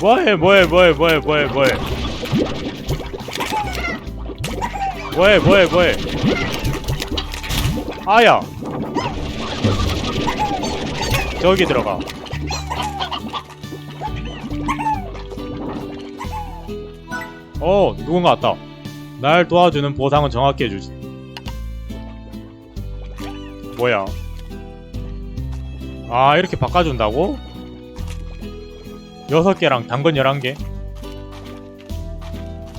뭐해 뭐해 뭐해 뭐해 뭐해 뭐해. 뭐해 뭐해 뭐해. 아야. 저기 들어가. 어 누군가 왔다. 날 도와주는 보상은 정확히 해주지. 뭐야? 아 이렇게 바꿔준다고? 여섯 개랑 당근 열한 개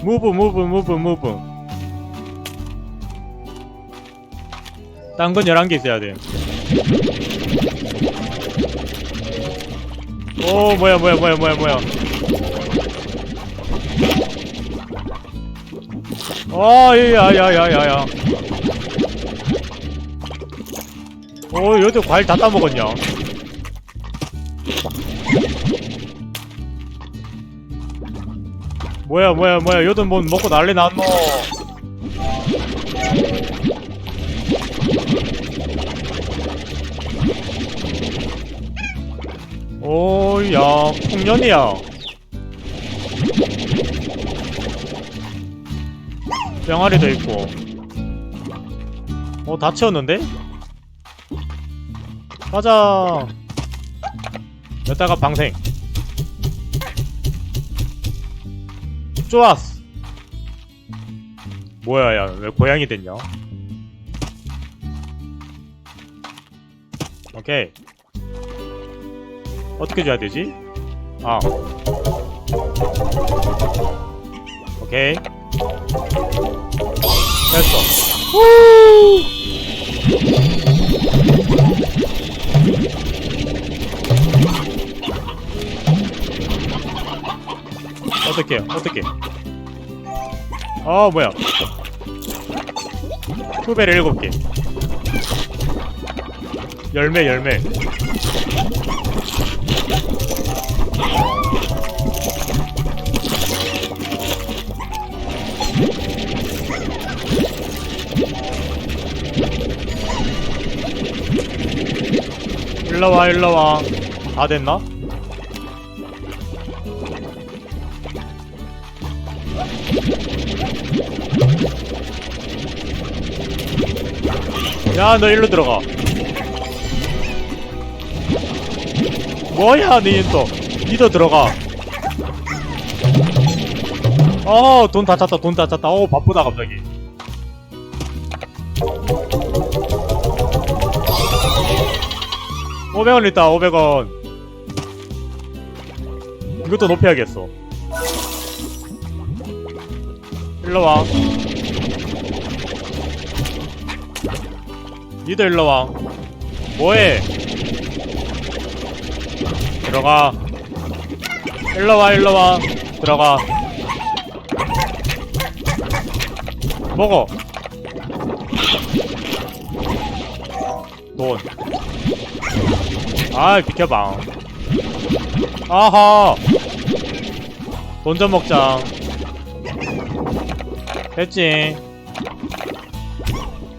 무브 무브 무브 무브 당근 열한 개 있어야 돼. 오 뭐야 뭐야 뭐야 뭐야 뭐야. 아 야야야야야. 오 여기도 과일 다 따먹었냐? 뭐야 뭐야 뭐야. 요든 뭐 먹고 난리 났노. 오야 풍년이야. 병아리도 있고. 어 다 채웠는데? 가자. 여기다가 방생 좋았어. 뭐야 야 왜 고양이 됐냐? 오케이. 어떻게 줘야 되지? 아. 오케이. 됐어. 후! 어떻게 어떻게 아 뭐야? 후배를 일곱 개. 열매 열매. 일러와 일러와. 다 됐나? 야 너 일로 들어가. 뭐야 니또. 니도 들어가. 어 돈 다 찼다 돈 다 찼다. 어 바쁘다 갑자기. (500원) 있다 (500원) 이것도 높여야겠어. 일로 와 니도 일로 와. 뭐해? 들어가. 일로 와 일로 와. 들어가. 먹어. 돈. 아이 비켜봐. 아하. 돈 좀 먹자. 됐지?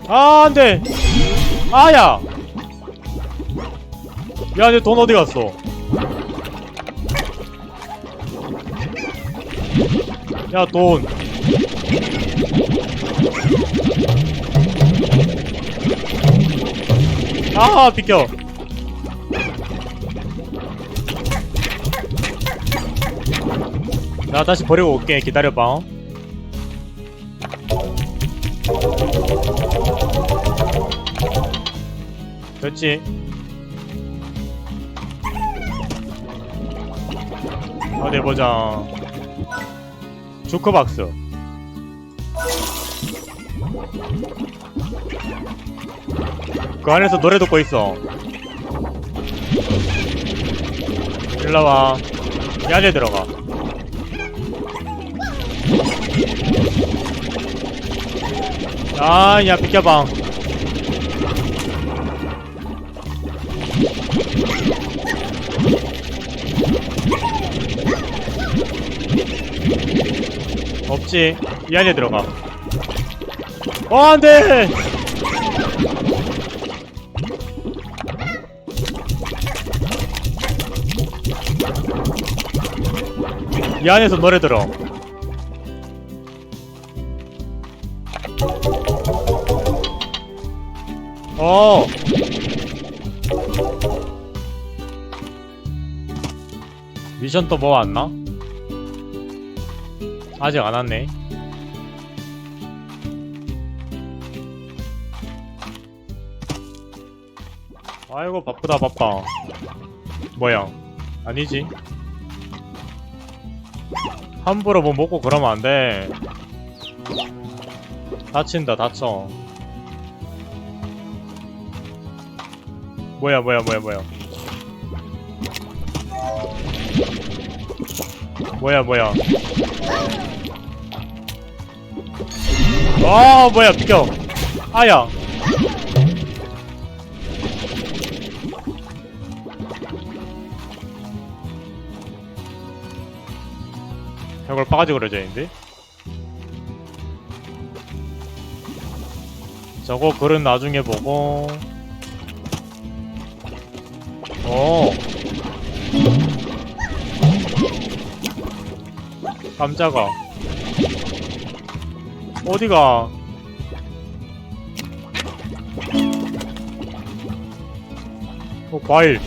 아 안 돼 아야! 야 내 돈 어디 갔어? 야 돈. 아 비켜. 나 다시 버리고 올게. 기다려봐 됐지. 어디 보자. 주크박스. 그 안에서 노래 듣고 있어. 일로와. 이 안에 들어가. 아야 비켜봐 없지 이 안에 들어가 어 안돼 이 안에서 노래 들어. 어. 미션 또 뭐 왔나? 아직 안 왔네. 아이고 바쁘다 바빠. 뭐야? 아니지. 함부로 뭐 먹고 그러면 안 돼. 다친다 다쳐. 뭐야 뭐야 뭐야 뭐야. 뭐야 뭐야. 아 뭐야 비켜. 아야. 저걸 빠가지 그려져 있는데? 저거 글은 나중에 보고 어 깜짝아 어디가? 어 과일.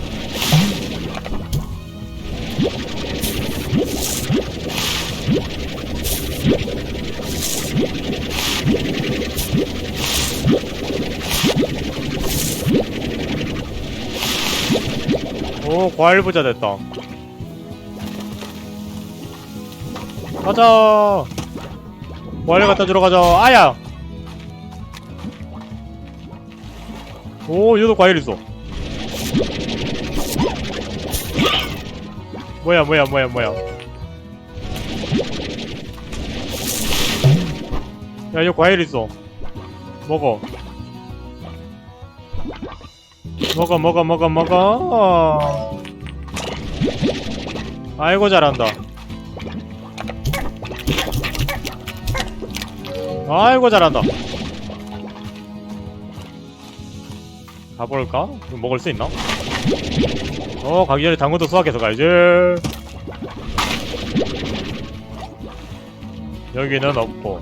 오 과일 부자 됐다. 가자 과일 갖다 주러 가자. 아야! 오 얘도 과일 있어. 뭐야 뭐야 뭐야 뭐야. 야 여기 과일 있어. 먹어. 먹어 먹어 먹어 먹어. 아이고 잘한다 아이고 잘한다. 가볼까? 이거 먹을 수 있나? 어 가기 전에 당근도 수확해서 가야지? 여기는 없고.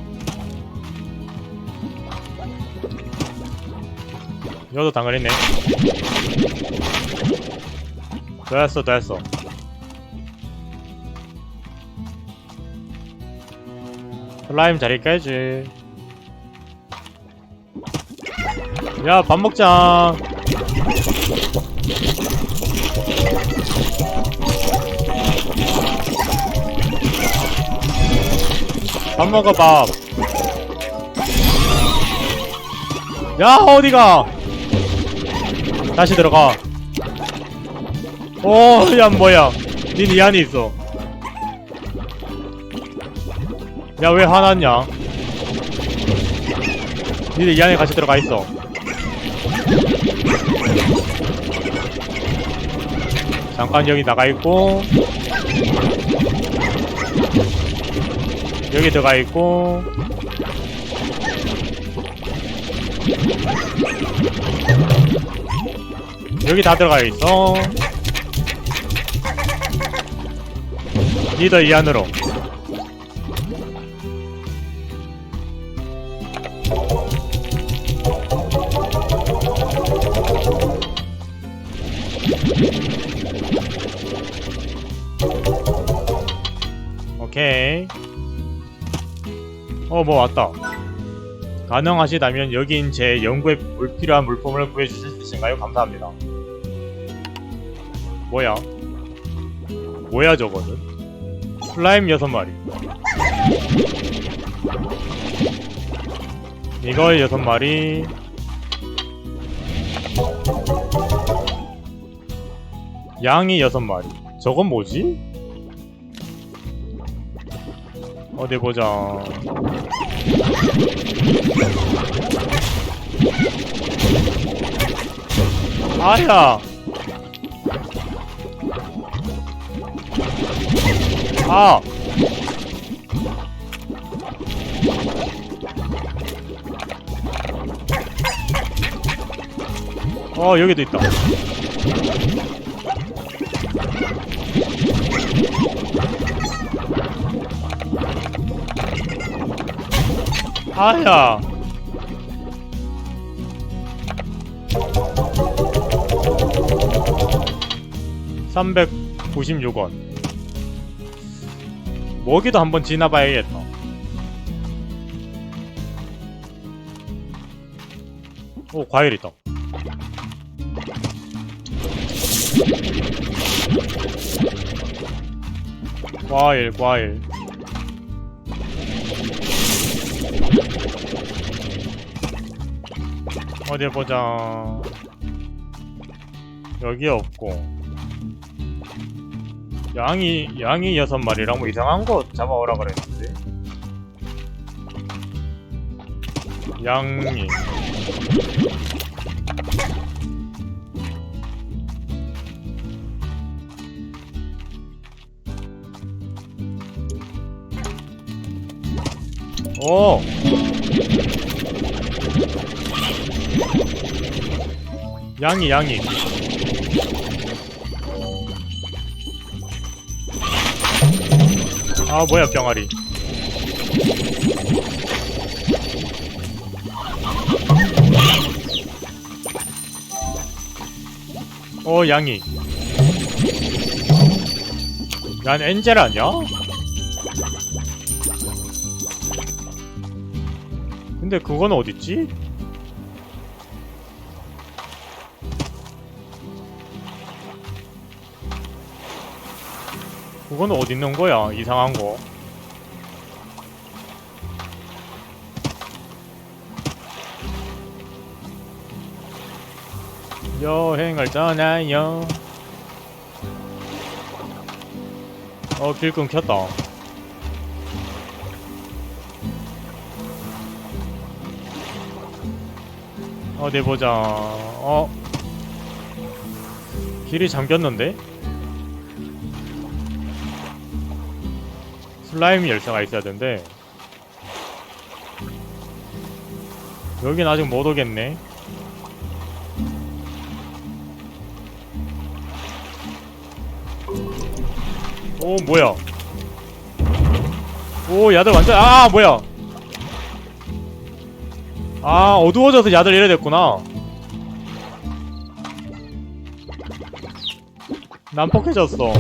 여기도 당근 있네. 됐어 됐어 슬라임 자리 깨지. 야 밥 먹자. 밥 먹어 밥. 야 어디가? 다시 들어가. 오야 뭐야. 닌 이 안에 있어 야 왜 화났냐? 니들 이 안에 같이 들어가 있어. 잠깐 여기 나가 있고. 여기 들어가 있고. 여기 다 들어가 있어. 니들 이 안으로 어 뭐 왔다. 가능하시다면 여긴 제 연구에 불필요한 물품을 구해주실 수 있을까요? 감사합니다. 뭐야? 뭐야 저거는? 슬라임 여섯 마리. 이걸 여섯 마리. 양이 여섯 마리. 저건 뭐지? 어디 보자. 아야! 아! 어 여기도 있다 아야. (396원) 먹이도 한번 지나봐야겠다 오 과일 있다. 과일 과일 어디 보자. 여기 없고. 양이 양이 여섯 마리랑 뭐 이상한 거 잡아오라 그랬는데. 양이. 오 양이 양이 아 뭐야 병아리 어 양이 난 엔젤 아니야? 근데 그건 어딨지? 그건 어디 있는 거야? 이상한 거. 여행을 떠나요. 어, 길 끊겼다. 어디 보자. 어. 길이 잠겼는데? 슬라임 열쇠가 있어야 되는데. 여긴 아직 못 오겠네. 오 뭐야? 오 야들 완전 아 뭐야? 아 어두워져서 야들 이래 됐구나. 난폭해졌어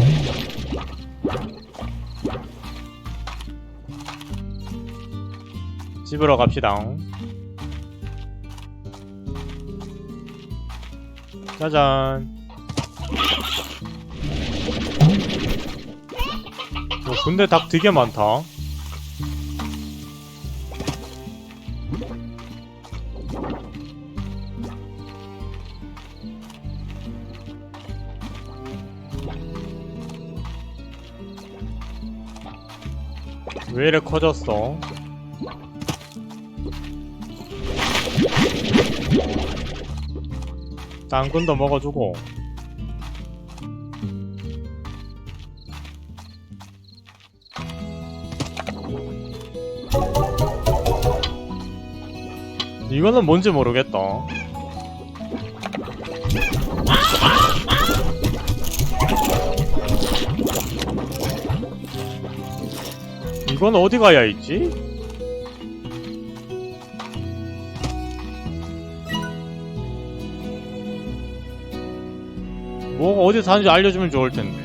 집으로 갑시다. 짜잔. 어, 근데 닭 되게 많다. 왜 이래 커졌어? 당근도 먹어주고 이거는 뭔지 모르겠다 이건 어디 가야 있지? 뭐가 어디 사는지 알려주면 좋을 텐데.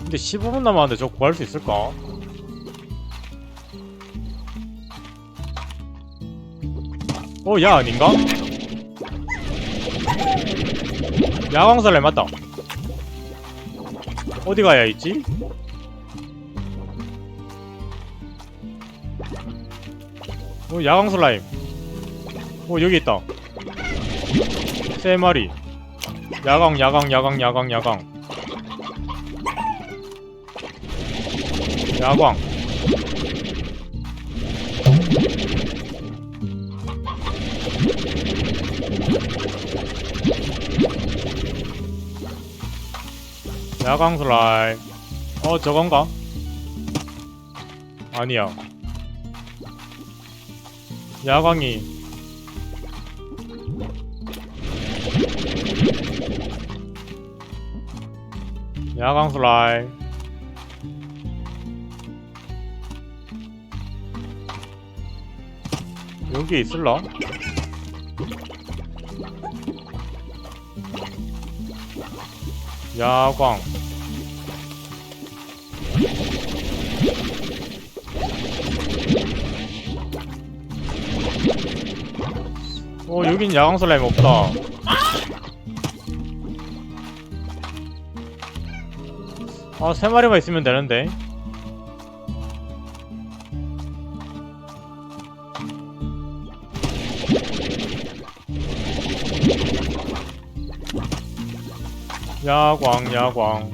근데 15분 남았는데 저 구할 수 있을까? 어, 야 아닌가? 야광설레 맞다. 어디 가야 있지? 어, 야광 슬라임. 어, 여기 있다. 세 마리. 야광, 야광, 야광, 야광, 야광. 야광. 야광 슬라임. 어 저건가? 아니야. 야광이. 야광 슬라이 여기 있을라? 야광 어 여긴 야광 슬라임 없다. 아 세 마리만 있으면 되는데. 야광 야광.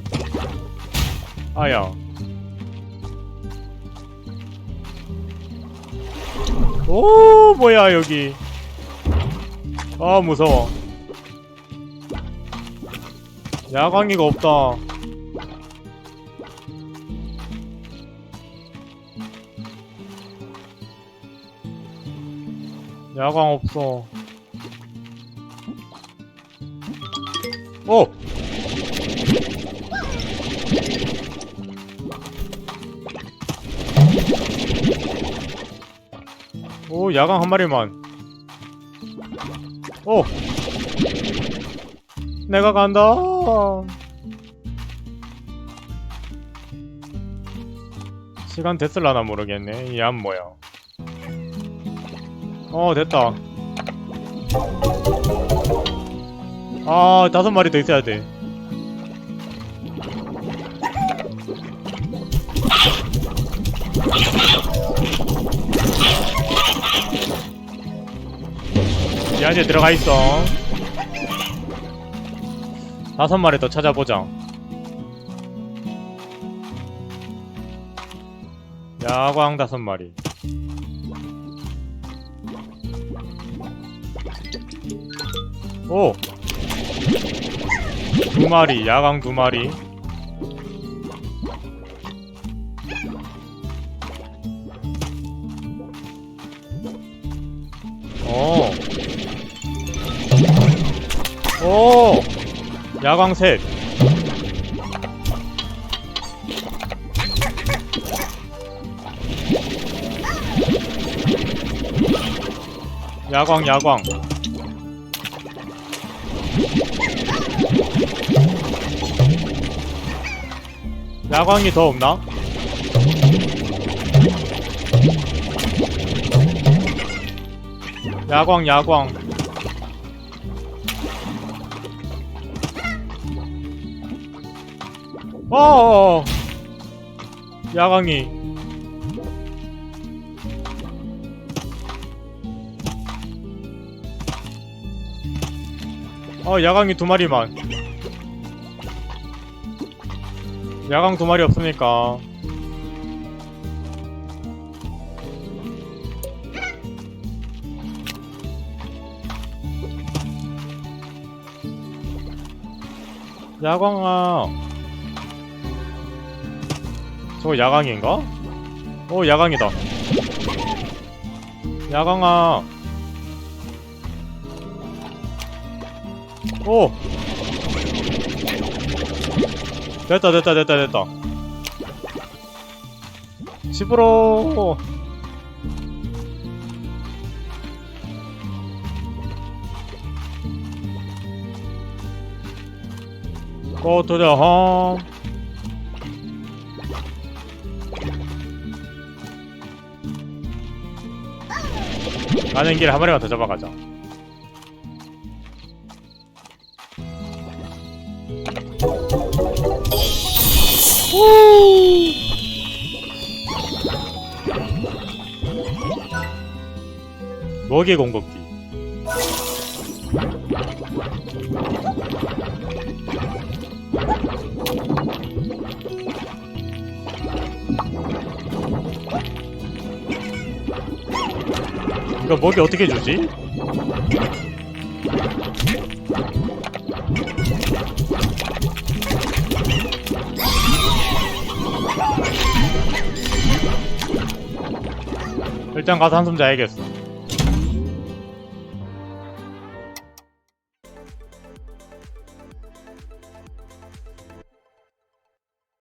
아야. 오 뭐야 여기 아 무서워. 야광이가 없다. 야광 없어. 오! 오 야광 한 마리만 오 내가 간다. 시간 됐을라나 모르겠네. 이 안 뭐야? 어 됐다. 아 다섯 마리 더 있어야 돼 안에 들어가 있어. 다섯 마리 더 찾아보자. 야광 다섯 마리. 오! 두 마리, 야광 두 마리. 오. 오! 야광 셋. 야광 야광. 야광이 더 없나? 야광 야광. 어어어. 야광이. 어 야광이 두 마리만. 야광 두 마리 없으니까. 야광아 저거 야광인가? 오 야광이다. 야광아. 오! 됐다 됐다 됐다 됐다. 집으로. Go to the home 가는 길에 한 마리만 더 잡아가자. 먹이 공급기. 그러니까 먹이 어떻게 주지? 일단 가서 한숨 자야겠어